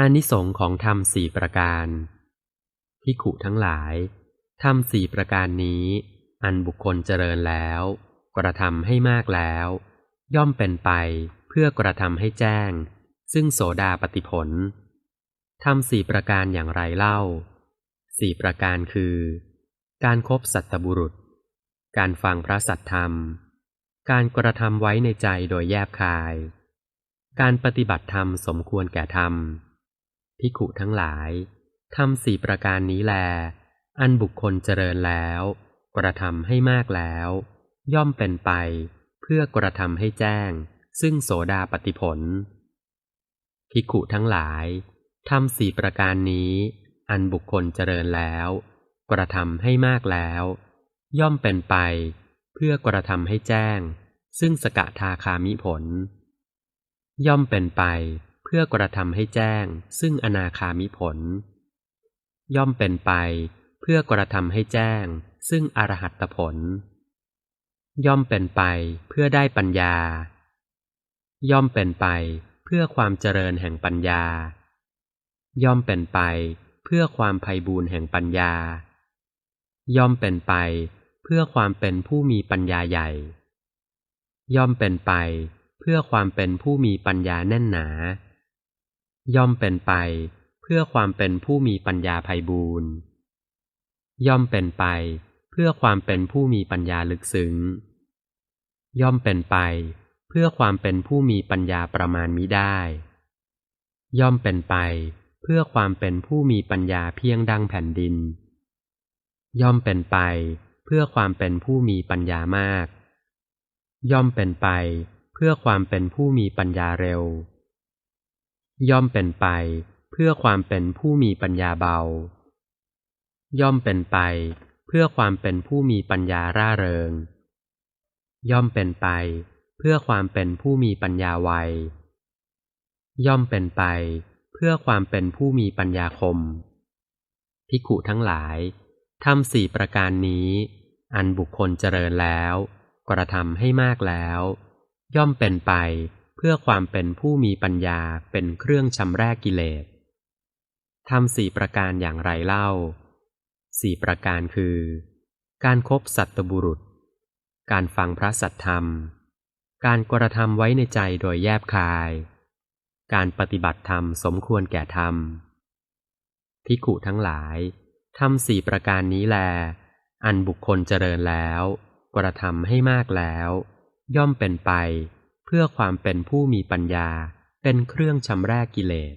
อานิสงของธรรมสี่ประการพิขุทั้งหลายธรรมสี่ประการนี้ อันบุคคลเจริญแล้ว กระทำให้มากแล้ว ย่อมเป็นไปเพื่อกระทำให้แจ้ง ซึ่งโสดาปฏิผลทำสี่ประการอย่างไรเล่า สี่ประการคือ การครบสัตบุรุษ การฟังพระสัทธรรม การกระทำไว้ในใจโดยแยบคาย การปฏิบัติธรรมสมควรแก่ธรรม พิขุทั้งหลายทำสี่ประการนี้แล อันบุคคลเจริญแล้ว กระทำให้มากแล้ว ย่อมเป็นไป เพื่อกระทำให้แจ้ง ซึ่งโสดาปฏิผลพิขุทั้งหลายทำสี่ประการนี้ อันบุคคลเจริญแล้ว กระทำให้มากแล้ว ย่อมเป็นไป เพื่อกระทำให้แจ้ง ซึ่งสกทาคามิผล ย่อมเป็นไป พื่อกระทำให้แจ้ง ซึ่งอนาคามิผล ย่อมเป็นไป เพื่อกระทำให้แจ้ง ซึ่งอรหัตผล ย่อมเป็นไปเพื่อได้ปัญญา ย่อมเป็นไปเพื่อความเจริญแห่งปัญญา ย่อมเป็นไปเพื่อความไพ่บูรณ์แห่งปัญญา ย่อมเป็นไปเพื่อความเป็นผู้มีปัญญาใหญ่ ย่อมเป็นไปเพื่อความเป็นผู้มีปัญญาแน่นหนา ย่อมเป็นไปเพื่อความเป็นผู้มีปัญญาไพ่บูรณ์ย่อมเป็นไปเพื่อความเป็นผู้มีปัญญาลึกซึ้ง ย่อมเป็นไปเพื่อความเป็นผู้มีปัญญาประมาณมิได้ ย่อมเป็นไปเพื่อความเป็นผู้มีปัญญาเพียงดังแผ่นดิน ย่อมเป็นไปเพื่อความเป็นผู้มีปัญญามาก ย่อมเป็นไปเพื่อความเป็นผู้มีปัญญาเร็ว ย่อมเป็นไปเพื่อความเป็นผู้มีปัญญาเบา ย่อมเป็นไปเพื่อความเป็นผู้มีปัญญาร่าเริง ย่อมเป็นไปเพื่อความเป็นผู้มีปัญญาไวย่อมเป็นไปเพื่อความเป็นผู้มีปัญญาคมภิกขุทั้งหลายทำสี่ประการนี้ อันบุคคลเจริญแล้ว กระทำให้มากแล้ว ย่อมเป็นไป เพื่อความเป็นผู้มีปัญญาเป็นเครื่องชำระกิเลสทำสี่ประการอย่างไรเล่า สี่ประการคือ การครบสัตบุรุษ การฟังพระสัทธรรม การกระทำไว้ในใจโดยแยบคาย การปฏิบัติธรรมสมควรแก่ธรรมพิขุทั้งหลายทำสี่ประการนี้แล อันบุคคลเจริญแล้ว กระทำให้มากแล้ว ย่อมเป็นไป เพื่อความเป็นผู้มีปัญญาเป็นเครื่องชำระกิเลส